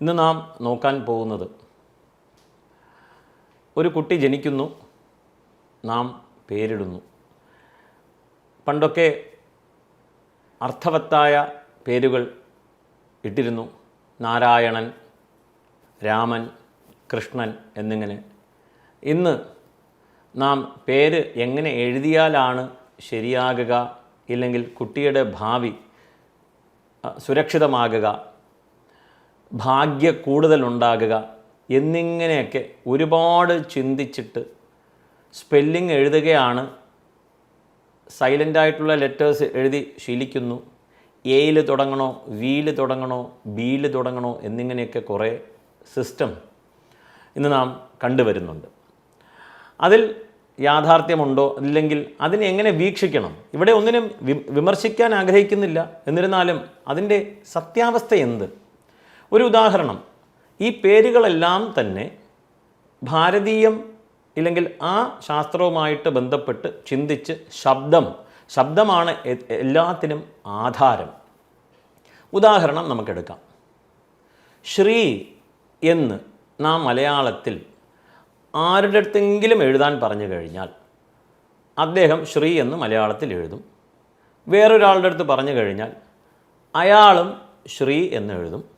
ഇന്ന് നാം നോക്കാൻ പോകുന്നത് ഒരു കുട്ടി ജനിക്കുന്നു നാം പേരിടുന്നു. പണ്ടൊക്കെ അർത്ഥവത്തായ പേരുകൾ ഇട്ടിരുന്നു. നാരായണൻ രാമൻ കൃഷ്ണൻ എന്നിങ്ങനെ. ഇന്ന് നാം പേര് എങ്ങനെ എഴുതിയാലാണ് ശരിയാകുക ഇല്ലെങ്കിൽ കുട്ടിയുടെ ഭാവി സുരക്ഷിതമാകുക ഭാഗ്യ കൂടുതലുണ്ടാകുക എന്നിങ്ങനെയൊക്കെ ഒരുപാട് ചിന്തിച്ചിട്ട് സ്പെല്ലിംഗ് എഴുതുകയാണ്. സൈലന്റായിട്ടുള്ള ലെറ്റേഴ്സ് എഴുതി ശീലിക്കുന്നു. എയിൽ തുടങ്ങണോ വിയിൽ തുടങ്ങണോ ബിയിൽ തുടങ്ങണോ എന്നിങ്ങനെയൊക്കെ കുറേ സിസ്റ്റം ഇന്ന് നാം കണ്ടുവരുന്നുണ്ട്. അതിൽ യാഥാർത്ഥ്യമുണ്ടോ അല്ലെങ്കിൽ അതിനെ എങ്ങനെ വീക്ഷിക്കണം? ഇവിടെ ഒന്നിനും വിമർശിക്കാൻ ആഗ്രഹിക്കുന്നില്ല. എന്നിരുന്നാലും അതിന്റെ സത്യാവസ്ഥ എന്ത്? ഒരു ഉദാഹരണം. ഈ പേരുകളെല്ലാം തന്നെ ഭാരതീയം ഇല്ലെങ്കിൽ ആ ശാസ്ത്രവുമായിട്ട് ബന്ധപ്പെട്ട് ചിന്തിച്ച് ശബ്ദം ശബ്ദമാണ് എല്ലാത്തിനും ആധാരം. ഉദാഹരണം നമുക്കെടുക്കാം. ശ്രീ എന്ന് നാം മലയാളത്തിൽ ആരുടെ അടുത്തെങ്കിലും എഴുതാൻ പറഞ്ഞു കഴിഞ്ഞാൽ അദ്ദേഹം ശ്രീ എന്ന് മലയാളത്തിൽ എഴുതും. വേറൊരാളുടെ അടുത്ത് പറഞ്ഞു കഴിഞ്ഞാൽ അയാളും ശ്രീ എന്ന് എഴുതും.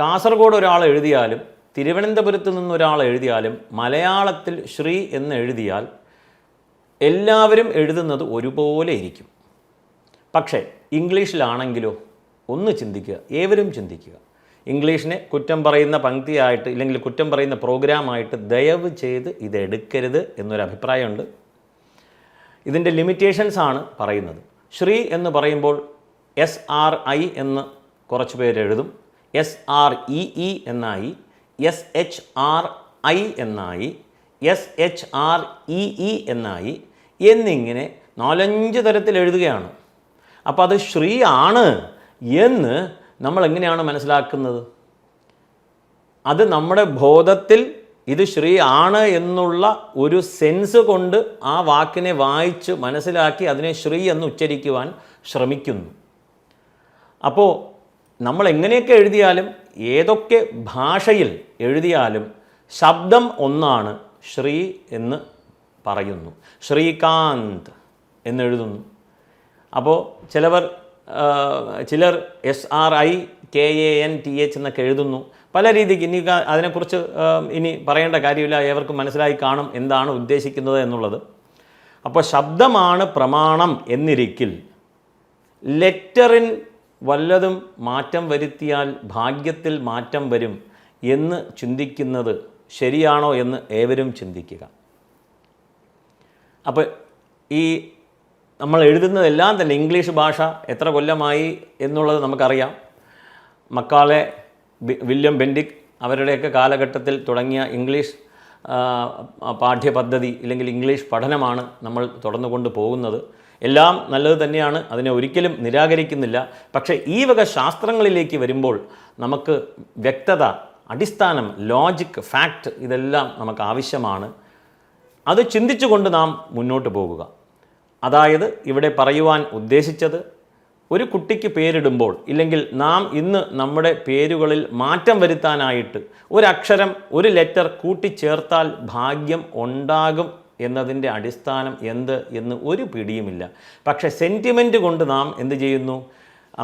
കാസർഗോഡ് ഒരാൾ എഴുതിയാലും തിരുവനന്തപുരത്ത് നിന്നൊരാൾ എഴുതിയാലും മലയാളത്തിൽ ശ്രീ എന്ന് എഴുതിയാൽ എല്ലാവരും എഴുതുന്നത് ഒരുപോലെ ഇരിക്കും. പക്ഷേ ഇംഗ്ലീഷിലാണെങ്കിലോ ഒന്ന് ചിന്തിക്കുക ഏവരും ചിന്തിക്കുക. ഇംഗ്ലീഷിനെ കുറ്റം പറയുന്ന പങ്ക്തിയായിട്ട് ഇല്ലെങ്കിൽ കുറ്റം പറയുന്ന പ്രോഗ്രാമായിട്ട് ദയവ് ചെയ്ത് ഇത് എടുക്കരുത് എന്നൊരു അഭിപ്രായമുണ്ട് ഇതിന്റെ ലിമിറ്റേഷൻസ് ആണ് പറയുന്നത്. ശ്രീ എന്ന് പറയുമ്പോൾ എസ് ആർ ഐ എന്ന് കുറച്ച് പേര് എഴുതും. എസ് ആർ ഇ ഇ എന്നായി എസ് എച്ച് ആർ ഐ എന്നായി S H R E E എന്നായി എന്നിങ്ങനെ നാലഞ്ച് തരത്തിൽ എഴുതുകയാണ്. അപ്പോൾ അത് ശ്രീ ആണ് എന്ന് നമ്മൾ എങ്ങനെയാണ് മനസ്സിലാക്കുന്നത്? അത് നമ്മുടെ ബോധത്തിൽ ഇത് ശ്രീ ആണ് എന്നുള്ള ഒരു സെൻസ് കൊണ്ട് ആ വാക്കിനെ വായിച്ച് മനസ്സിലാക്കി അതിനെ ശ്രീ എന്ന് ഉച്ചരിക്കുവാൻ ശ്രമിക്കുന്നു. അപ്പോൾ നമ്മൾ എങ്ങനെയൊക്കെ എഴുതിയാലും ഏതൊക്കെ ഭാഷയിൽ എഴുതിയാലും ശബ്ദം ഒന്നാണ് ശ്രീ എന്ന് പറയുന്നു. ശ്രീകാന്ത് എന്നെഴുതുന്നു. അപ്പോൾ ചിലവർ ചിലർ S R I K A N T H എന്നൊക്കെ എഴുതുന്നു. പല രീതിക്ക് ഇനി അതിനെക്കുറിച്ച് ഇനി പറയേണ്ട കാര്യമില്ല. ഏവർക്കും മനസ്സിലായി കാണും എന്താണ് ഉദ്ദേശിക്കുന്നത് എന്നുള്ളത്. അപ്പോൾ ശബ്ദമാണ് പ്രമാണം എന്നിരിക്കിൽ. ലെറ്ററിൻ വല്ലതും മാറ്റം വരുത്തിയാൽ ഭാഗ്യത്തിൽ മാറ്റം വരും എന്ന് ചിന്തിക്കുന്നത് ശരിയാണോ എന്ന് ഏവരും ചിന്തിക്കുക. അപ്പോൾ ഈ നമ്മൾ എഴുതുന്നതെല്ലാം തന്നെ ഇംഗ്ലീഷ് ഭാഷ എത്ര കൊല്ലമായി എന്നുള്ളത് നമുക്കറിയാം. മക്കാളെ വില്യം ബെൻഡിക് അവരുടെയൊക്കെ കാലഘട്ടത്തിൽ തുടങ്ങിയ ഇംഗ്ലീഷ് പാഠ്യപദ്ധതി ഇല്ലെങ്കിൽ ഇംഗ്ലീഷ് പഠനമാണ് നമ്മൾ തുടർന്നുകൊണ്ട് പോകുന്നത്. എല്ലാം നല്ലത് തന്നെയാണ് അതിനെ ഒരിക്കലും നിരാകരിക്കുന്നില്ല. പക്ഷേ ഈ വക ശാസ്ത്രങ്ങളിലേക്ക് വരുമ്പോൾ നമുക്ക് വ്യക്തത അടിസ്ഥാനം ലോജിക് ഫാക്റ്റ് ഇതെല്ലാം നമുക്ക് ആവശ്യമാണ്. അത് ചിന്തിച്ചുകൊണ്ട് നാം മുന്നോട്ട് പോകുക. അതായത് ഇവിടെ പറയുവാൻ ഉദ്ദേശിച്ചത് ഒരു കുട്ടിക്ക് പേരിടുമ്പോൾ ഇല്ലെങ്കിൽ നാം ഇന്ന് നമ്മുടെ പേരുകളിൽ മാറ്റം വരുത്താനായിട്ട് ഒരക്ഷരം ഒരു ലെറ്റർ കൂട്ടിച്ചേർത്താൽ ഭാഗ്യം ഉണ്ടാകും എന്നതിന്റെ അടിസ്ഥാനം എന്ത് എന്ന് ഒരു പിടിയുമില്ല. പക്ഷേ സെന്റിമെന്റ് കൊണ്ട് നാം എന്ത് ചെയ്യുന്നു?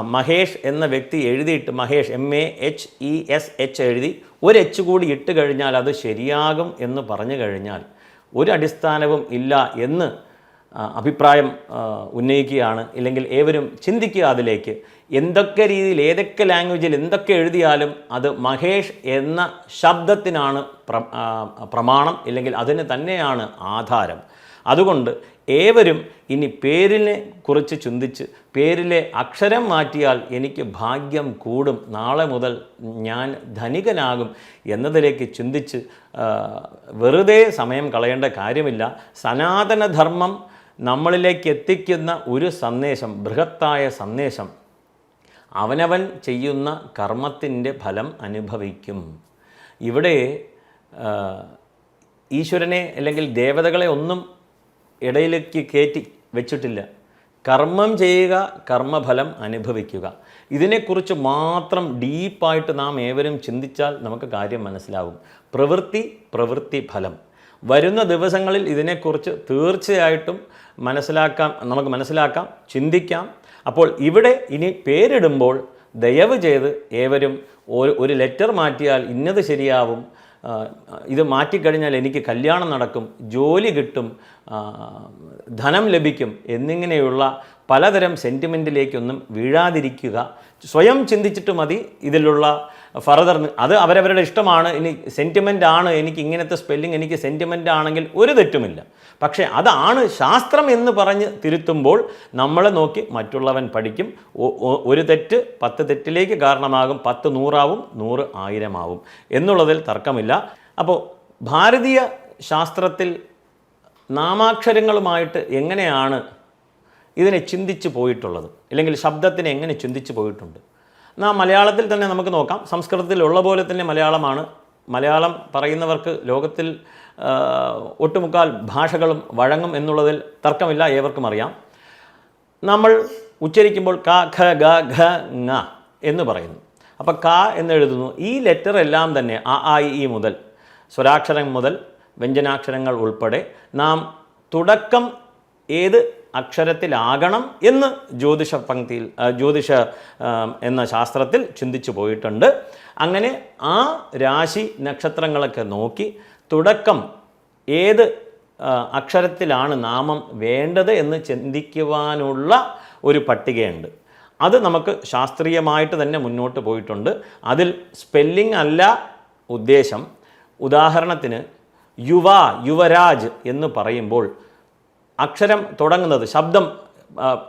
മഹേഷ് എന്ന വ്യക്തി എഴുതിയിട്ട് Mahesh M A H E S H എഴുതി ഒരു എച്ച് കൂടി ഇട്ട് കഴിഞ്ഞാൽ അത് ശരിയാകും എന്ന് പറഞ്ഞു കഴിഞ്ഞാൽ ഒരു അടിസ്ഥാനവും ഇല്ല എന്ന് അഭിപ്രായം ഉന്നയിക്കുകയാണ്. ഇല്ലെങ്കിൽ ഏവരും ചിന്തിക്കുക അതിലേക്ക്. എന്തൊക്കെ രീതിയിൽ ഏതൊക്കെ ലാംഗ്വേജിൽ എന്തൊക്കെ എഴുതിയാലും അത് മഹേഷ് എന്ന ശബ്ദത്തിനാണ് പ്ര പ്രമാണം. ഇല്ലെങ്കിൽ അതിന് തന്നെയാണ് ആധാരം. അതുകൊണ്ട് ഏവരും ഇനി പേരിനെ കുറിച്ച് ചിന്തിച്ച് പേരിലെ അക്ഷരം മാറ്റിയാൽ എനിക്ക് ഭാഗ്യം കൂടും. നാളെ മുതൽ ഞാൻ ധനികനാകും എന്നതിലേക്ക് ചിന്തിച്ച് വെറുതെ സമയം കളയേണ്ട കാര്യമില്ല. സനാതനധർമ്മം നമ്മളിലേക്ക് എത്തിക്കുന്ന ഒരു സന്ദേശം ബൃഹത്തായ സന്ദേശം അവനവൻ ചെയ്യുന്ന കർമ്മത്തിന്റെ ഫലം അനുഭവിക്കും. ഇവിടെ ഈശ്വരനെ അല്ലെങ്കിൽ ദേവതകളെ ഒന്നും ഇടയിലേക്ക് കയറ്റി വെച്ചിട്ടില്ല. കർമ്മം ചെയ്യുക കർമ്മഫലം അനുഭവിക്കുക. ഇതിനെക്കുറിച്ച് മാത്രം ഡീപ്പായിട്ട് നാം ഏവരും ചിന്തിച്ചാൽ നമുക്ക് കാര്യം മനസ്സിലാവും. പ്രവൃത്തി പ്രവൃത്തി ഫലം. വരുന്ന ദിവസങ്ങളിൽ ഇതിനെക്കുറിച്ച് തീർച്ചയായിട്ടും മനസ്സിലാക്കാം നമുക്ക് മനസ്സിലാക്കാം ചിന്തിക്കാം. അപ്പോൾ ഇവിടെ ഇനി പേരിടുമ്പോൾ ദയവ് ചെയ്ത് ഏവരും ഒരു ഒരു ലെറ്റർ മാറ്റിയാൽ ഇന്നത് ശരിയാവും. ഇത് മാറ്റിക്കഴിഞ്ഞാൽ എനിക്ക് കല്യാണം നടക്കും ജോലി കിട്ടും ധനം ലഭിക്കും എന്നിങ്ങനെയുള്ള പലതരം സെന്റിമെന്റിലേക്കൊന്നും വീഴാതിരിക്കുക. സ്വയം ചിന്തിച്ചിട്ട് മതി ഇതിലുള്ള ഫർദർ. അത് അവരവരുടെ ഇഷ്ടമാണ്. ഇനി സെന്റിമെന്റ് ആണ്. എനിക്ക് ഇങ്ങനത്തെ സ്പെല്ലിംഗ് എനിക്ക് സെന്റിമെന്റ് ആണെങ്കിൽ ഒരു തെറ്റുമില്ല. പക്ഷേ അതാണ് ശാസ്ത്രം എന്ന് പറഞ്ഞ് തിരുത്തുമ്പോൾ നമ്മളെ നോക്കി മറ്റുള്ളവൻ പഠിക്കും. ഒരു തെറ്റ് പത്ത് തെറ്റിലേക്ക് കാരണമാകും. പത്ത് നൂറാവും നൂറ് ആയിരമാവും. എന്നുള്ളതിൽ തർക്കമില്ല. അപ്പോൾ ഭാരതീയ ശാസ്ത്രത്തിൽ നാമാക്ഷരങ്ങളുമായിട്ട് എങ്ങനെയാണ് ഇതിനെ ചിന്തിച്ച് പോയിട്ടുള്ളത്? അല്ലെങ്കിൽ ശബ്ദത്തിനെ എങ്ങനെ ചിന്തിച്ച് പോയിട്ടുണ്ട്? നാം മലയാളത്തിൽ തന്നെ നമുക്ക് നോക്കാം. സംസ്കൃതത്തിൽ ഉള്ള പോലെ തന്നെ മലയാളമാണ്. മലയാളം പറയുന്നവർക്ക് ലോകത്തിൽ ഒട്ടുമുക്കാൽ ഭാഷകളും വഴങ്ങും എന്നുള്ളതിൽ തർക്കമില്ല ഏവർക്കും അറിയാം. നമ്മൾ ഉച്ചരിക്കുമ്പോൾ ക ഖ ഗ ഘ ങ എന്ന് പറയുന്നു. അപ്പോൾ ക എന്ന് എഴുതുന്നു. ഈ ലെറ്റർ എല്ലാം തന്നെ അ ആ ഇ, മുതൽ സ്വരാക്ഷരം മുതൽ വ്യഞ്ജനാക്ഷരങ്ങൾ ഉൾപ്പെടെ നാം തുടക്കം ഏത് അക്ഷരത്തിലാകണം എന്ന് ജ്യോതിഷ പങ്ക്തിയിൽ ജ്യോതിഷ എന്ന ശാസ്ത്രത്തിൽ ചിന്തിച്ചു പോയിട്ടുണ്ട്. അങ്ങനെ ആ രാശി നക്ഷത്രങ്ങളൊക്കെ നോക്കി തുടക്കം ഏത് അക്ഷരത്തിലാണ് നാമം വേണ്ടത് എന്ന് ചിന്തിക്കുവാനുള്ള ഒരു പട്ടികയുണ്ട്. അത് നമുക്ക് ശാസ്ത്രീയമായിട്ട് തന്നെ മുന്നോട്ട് പോയിട്ടുണ്ട്. അതിൽ സ്പെല്ലിംഗ് അല്ല ഉദ്ദേശം. ഉദാഹരണത്തിന് യുവ യുവരാജ് എന്ന് പറയുമ്പോൾ അക്ഷരം തുടങ്ങുന്നത് ശബ്ദം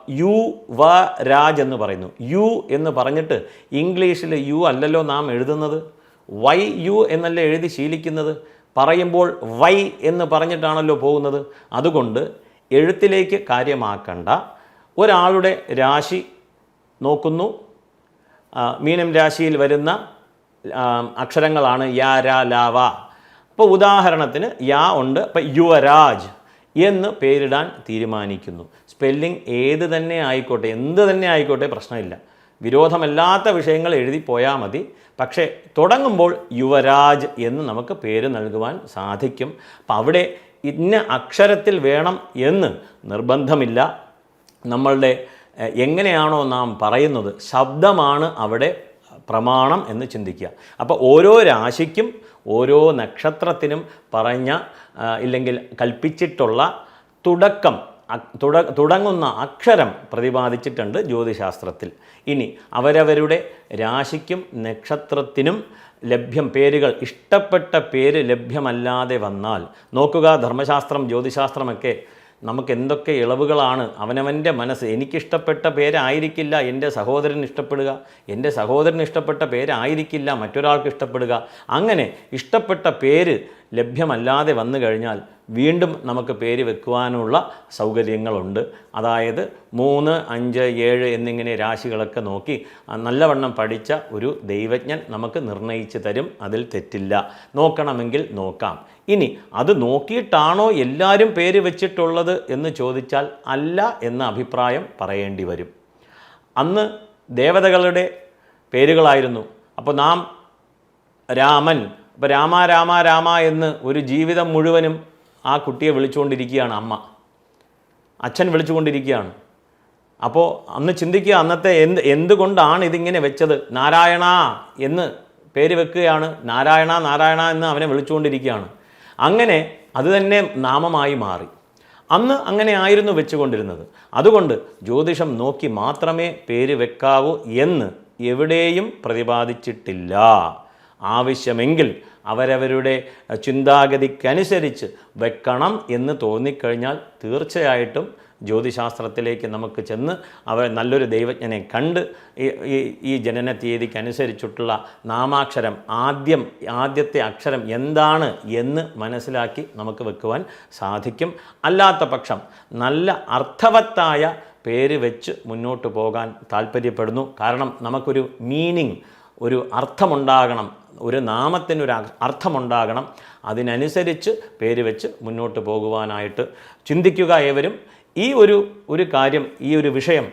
യു വ രാജ് എന്ന് പറയുന്നു. യു എന്ന് പറഞ്ഞിട്ട് ഇംഗ്ലീഷിൽ യു അല്ലല്ലോ നാം എഴുതുന്നത്? വൈ യു എന്നല്ലേ എഴുതി ശീലിക്കുന്നത്? പറയുമ്പോൾ വൈ എന്ന് പറഞ്ഞിട്ടാണല്ലോ പോകുന്നത്. അതുകൊണ്ട് എഴുത്തിലേക്ക് കാര്യമാക്കണ്ട. ഒരാളുടെ രാശി നോക്കുന്നു. മീനം രാശിയിൽ വരുന്ന അക്ഷരങ്ങളാണ് യാ രാ ലാ വ അപ്പോൾ ഉദാഹരണത്തിന് യാ ഉണ്ട് അപ്പം യുവരാജ് എന്ന് പേരിടാൻ തീരുമാനിക്കുന്നു. സ്പെല്ലിംഗ് ഏത് തന്നെ ആയിക്കോട്ടെ എന്ത് തന്നെ ആയിക്കോട്ടെ പ്രശ്നമില്ല. വിരോധമല്ലാത്ത വിഷയങ്ങൾ എഴുതി പോയാൽ മതി. പക്ഷേ തുടങ്ങുമ്പോൾ യുവരാജ് എന്ന് നമുക്ക് പേര് നൽകുവാൻ സാധിക്കും. അപ്പം അവിടെ ഇന്ന അക്ഷരത്തിൽ വേണം എന്ന് നിർബന്ധമില്ല. നമ്മളുടെ എങ്ങനെയാണോ നാം പറയുന്നത് ശബ്ദമാണ് അവിടെ പ്രമാണം എന്ന് ചിന്തിക്കുക. അപ്പോൾ ഓരോ രാശിക്കും ഓരോ നക്ഷത്രത്തിനും പറഞ്ഞ ഇല്ലെങ്കിൽ കൽപ്പിച്ചിട്ടുള്ള തുടക്കം തുട തുടങ്ങുന്ന അക്ഷരം പ്രതിപാദിച്ചിട്ടുണ്ട് ജ്യോതിശാസ്ത്രത്തിൽ. ഇനി അവരവരുടെ രാശിക്കും നക്ഷത്രത്തിനും ലഭ്യം പേരുകൾ ഇഷ്ടപ്പെട്ട പേര് ലഭ്യമല്ലാതെ വന്നാൽ നോക്കുക ധർമ്മശാസ്ത്രം ജ്യോതിശാസ്ത്രമൊക്കെ നമുക്ക് എന്തൊക്കെ ഇളവുകളാണ് അവനവന്റെ മനസ്സ്. എനിക്കിഷ്ടപ്പെട്ട പേരായിരിക്കില്ല എന്റെ സഹോദരൻ ഇഷ്ടപ്പെടുക. എന്റെ സഹോദരന് ഇഷ്ടപ്പെട്ട പേരായിരിക്കില്ല മറ്റൊരാൾക്ക് ഇഷ്ടപ്പെടുക. അങ്ങനെ ഇഷ്ടപ്പെട്ട പേര് ലഭ്യമല്ലാതെ വന്നു കഴിഞ്ഞാൽ വീണ്ടും നമുക്ക് പേര് വെക്കുവാനുള്ള സൗകര്യങ്ങളുണ്ട്. അതായത് മൂന്ന് അഞ്ച് ഏഴ് എന്നിങ്ങനെ രാശികളൊക്കെ നോക്കി നല്ലവണ്ണം പഠിച്ച ഒരു ദൈവജ്ഞൻ നമുക്ക് നിർണയിച്ച് തരും. അതിൽ തെറ്റില്ല. നോക്കണമെങ്കിൽ നോക്കാം. ഇനി അത് നോക്കിയിട്ടാണോ എല്ലാവരും പേര് വെച്ചിട്ടുള്ളത് എന്ന് ചോദിച്ചാൽ അല്ല എന്ന അഭിപ്രായം പറയേണ്ടി വരും. അന്ന് ദേവതകളുടെ പേരുകളായിരുന്നു. അപ്പോൾ നാം രാമൻ അപ്പോൾ രാമ രാമ രാമ എന്ന് ഒരു ജീവിതം മുഴുവനും ആ കുട്ടിയെ വിളിച്ചുകൊണ്ടിരിക്കുകയാണ് അമ്മ. അച്ഛൻ വിളിച്ചുകൊണ്ടിരിക്കുകയാണ്. അപ്പോൾ അന്ന് ചിന്തിക്കുക അന്നത്തെ എന്ത് എന്തുകൊണ്ടാണ് ഇതിങ്ങനെ വെച്ചത്? നാരായണ എന്ന് പേര് വെക്കുകയാണ്. നാരായണ നാരായണ എന്ന് അവനെ വിളിച്ചുകൊണ്ടിരിക്കുകയാണ്. അങ്ങനെ അത് തന്നെ നാമമായി മാറി. അന്ന് അങ്ങനെ ആയിരുന്നു വെച്ചുകൊണ്ടിരുന്നത്. അതുകൊണ്ട് ജ്യോതിഷം നോക്കി മാത്രമേ പേര് വെക്കാവൂ എന്ന് എവിടെയും പ്രതിപാദിച്ചിട്ടില്ല. ആവശ്യമെങ്കിൽ അവരവരുടെ ചിന്താഗതിക്കനുസരിച്ച് വെക്കണം എന്ന് തോന്നിക്കഴിഞ്ഞാൽ തീർച്ചയായിട്ടും ജ്യോതിശാസ്ത്രത്തിലേക്ക് നമുക്ക് ചെന്ന് അവർ നല്ലൊരു ദൈവജ്ഞനെ കണ്ട് ഈ ഈ- ജനന ജനന തീയതിക്കനുസരിച്ചിട്ടുള്ള നാമാക്ഷരം ആദ്യം ആദ്യത്തെ അക്ഷരം എന്താണ് എന്ന് മനസ്സിലാക്കി നമുക്ക് വെക്കുവാൻ സാധിക്കും. അല്ലാത്ത പക്ഷം നല്ല അർത്ഥവത്തായ പേര് വെച്ച് മുന്നോട്ട് പോകാൻ താല്പര്യപ്പെടുന്നു. കാരണം നമുക്കൊരു മീനിങ് ഒരു അർത്ഥമുണ്ടാകണം ഒരു നാമത്തിനൊരു അർത്ഥമുണ്ടാകണം. അതിനനുസരിച്ച് പേര് വെച്ച് മുന്നോട്ട് പോകുവാനായിട്ട് ചിന്തിക്കുക ഏവരും. ഈ ഒരു ഒരു കാര്യം ഈ ഒരു വിഷയം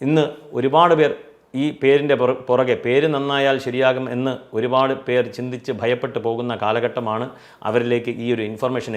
ഇന്ന് ഒരുപാട് പേർ ഈ പേരിന്റെ പുറകെ പേര് നന്നായാൽ ശരിയാകും എന്ന് ഒരുപാട് പേർ ചിന്തിച്ച് ഭയപ്പെട്ടു പോകുന്ന കാലഘട്ടമാണ് അവരിലേക്ക് ഈ ഒരു ഇൻഫർമേഷൻ